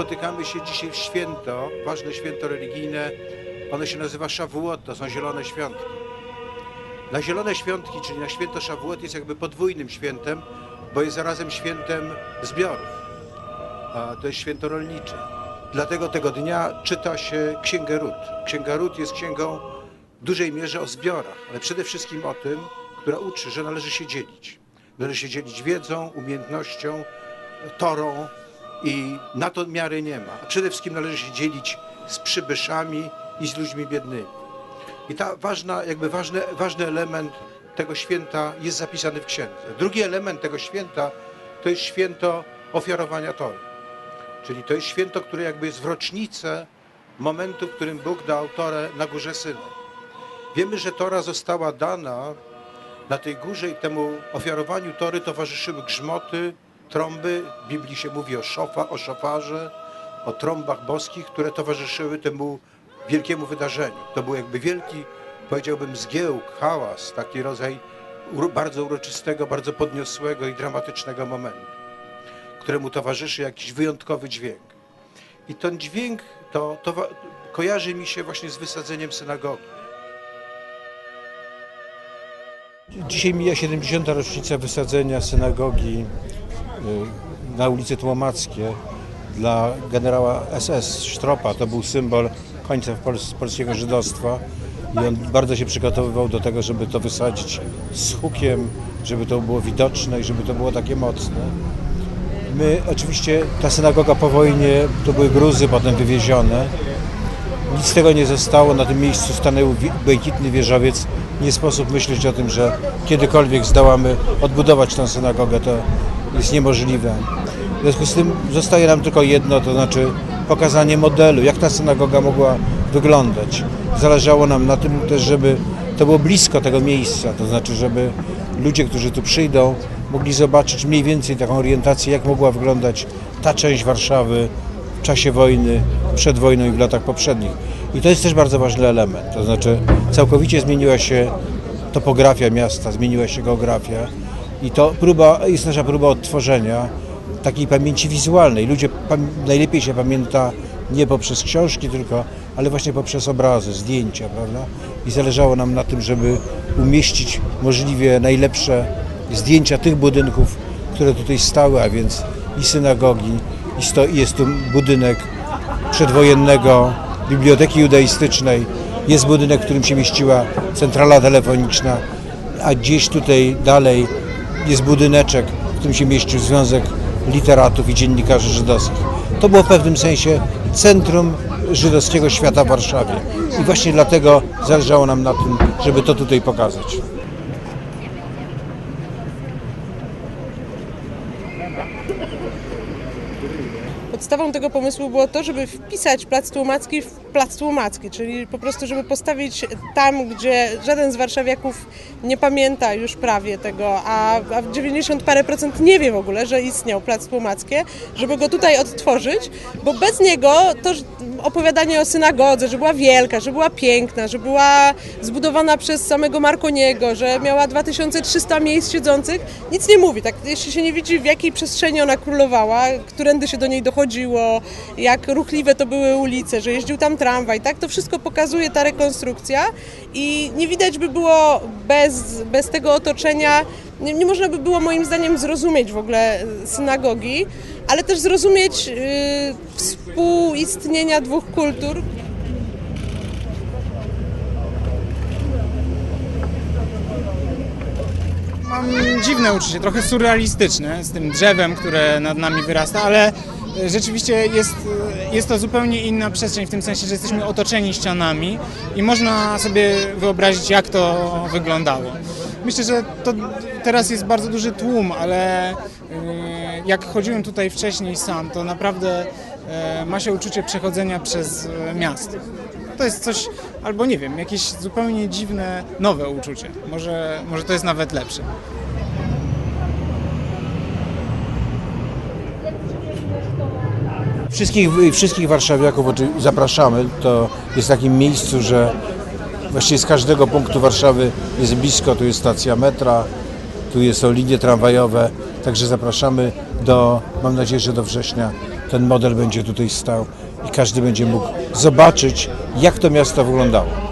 spotykamy się dzisiaj w święto, ważne święto religijne. Ono się nazywa Szawuot, to są zielone świątki. Na zielone świątki, czyli na święto Szawuot jest jakby podwójnym świętem, bo jest zarazem świętem zbiorów. A to jest święto rolnicze. Dlatego tego dnia czyta się Księgę Rut. Księga Rut jest księgą w dużej mierze o zbiorach, ale przede wszystkim o tym, która uczy, że należy się dzielić. Należy się dzielić wiedzą, umiejętnością, torą i na to miary nie ma. Przede wszystkim należy się dzielić z przybyszami i z ludźmi biednymi. I ta ważna, jakby ważny, ważny element tego święta jest zapisany w księdze. Drugi element tego święta to jest święto ofiarowania Tory. Czyli to jest święto, które jakby jest w rocznicę momentu, w którym Bóg dał Torę na górze Synaj. Wiemy, że Tora została dana na tej górze i temu ofiarowaniu Tory towarzyszyły grzmoty, trąby. W Biblii się mówi o, szofa, o szofarze, o trąbach boskich, które towarzyszyły temu wielkiemu wydarzeniu. To był jakby wielki, powiedziałbym, zgiełk, hałas, taki rodzaj bardzo uroczystego, bardzo podniosłego i dramatycznego momentu, któremu towarzyszy jakiś wyjątkowy dźwięk. I ten dźwięk to, to kojarzy mi się właśnie z wysadzeniem synagogi. Dzisiaj mija 70. rocznica wysadzenia synagogi na ulicy Tłomackie dla generała SS Sztropa. To był symbol końca Pols- polskiego żydostwa i on bardzo się przygotowywał do tego, żeby to wysadzić z hukiem, żeby to było widoczne i żeby to było takie mocne. My oczywiście, ta synagoga po wojnie, to były gruzy potem wywiezione. Nic z tego nie zostało, na tym miejscu stanął błękitny wieżowiec. Nie sposób myśleć o tym, że kiedykolwiek zdołamy odbudować tę synagogę, to jest niemożliwe. W związku z tym zostaje nam tylko jedno, to znaczy pokazanie modelu, jak ta synagoga mogła wyglądać. Zależało nam na tym też, żeby to było blisko tego miejsca, to znaczy, żeby ludzie, którzy tu przyjdą, mogli zobaczyć mniej więcej taką orientację, jak mogła wyglądać ta część Warszawy w czasie wojny, przed wojną i w latach poprzednich. I to jest też bardzo ważny element, to znaczy całkowicie zmieniła się topografia miasta, zmieniła się geografia i to próba, jest nasza próba odtworzenia takiej pamięci wizualnej. Ludzie najlepiej się pamięta nie poprzez książki tylko, ale właśnie poprzez obrazy, zdjęcia, prawda? I zależało nam na tym, żeby umieścić możliwie najlepsze zdjęcia tych budynków, które tutaj stały, a więc i synagogi, i sto, jest tu budynek przedwojennego Biblioteki Judaistycznej, jest budynek, w którym się mieściła centrala telefoniczna, a gdzieś tutaj dalej jest budyneczek, w którym się mieścił Związek Literatów i Dziennikarzy Żydowskich. To było w pewnym sensie centrum żydowskiego świata w Warszawie. I właśnie dlatego zależało nam na tym, żeby to tutaj pokazać. Podstawą tego pomysłu było to, żeby wpisać Plac Tłumacki w Plac Tłumacki, czyli po prostu, żeby postawić tam, gdzie żaden z warszawiaków nie pamięta już prawie tego, a, a w 90 parę procent nie wie w ogóle, że istniał Plac Tłumackie, żeby go tutaj odtworzyć, bo bez niego to opowiadanie o synagodze, że była wielka, że była piękna, że była zbudowana przez samego Marconiego, że miała 2300 miejsc siedzących, nic nie mówi. Tak, jeśli się nie widzi, w jakiej przestrzeni ona królowała, którędy się do niej dochodziło, jak ruchliwe to były ulice, że jeździł tam tramwaj, tak? To wszystko pokazuje ta rekonstrukcja i nie widać by było bez, bez tego otoczenia, nie, nie można by było moim zdaniem zrozumieć w ogóle y, synagogi, ale też zrozumieć y, współistnienia dwóch kultur, Mam dziwne uczucie, trochę surrealistyczne z tym drzewem, które nad nami wyrasta, ale e, rzeczywiście jest, e, jest to zupełnie inna przestrzeń w tym sensie, że jesteśmy otoczeni ścianami i można sobie wyobrazić, jak to wyglądało. Myślę, że to teraz jest bardzo duży tłum, ale e, jak chodziłem tutaj wcześniej sam, to naprawdę e, ma się uczucie przechodzenia przez e, miasto. To jest coś, albo nie wiem, jakieś zupełnie dziwne, nowe uczucie. Może, może to jest nawet lepsze. Wszystkich, wszystkich warszawiaków zapraszamy. To jest takim miejscu, że właściwie z każdego punktu Warszawy jest blisko. Tu jest stacja metra, tu jest, są linie tramwajowe. Także zapraszamy do, mam nadzieję, że do września ten model będzie tutaj stał i każdy będzie mógł zobaczyć, jak to miasto wyglądało.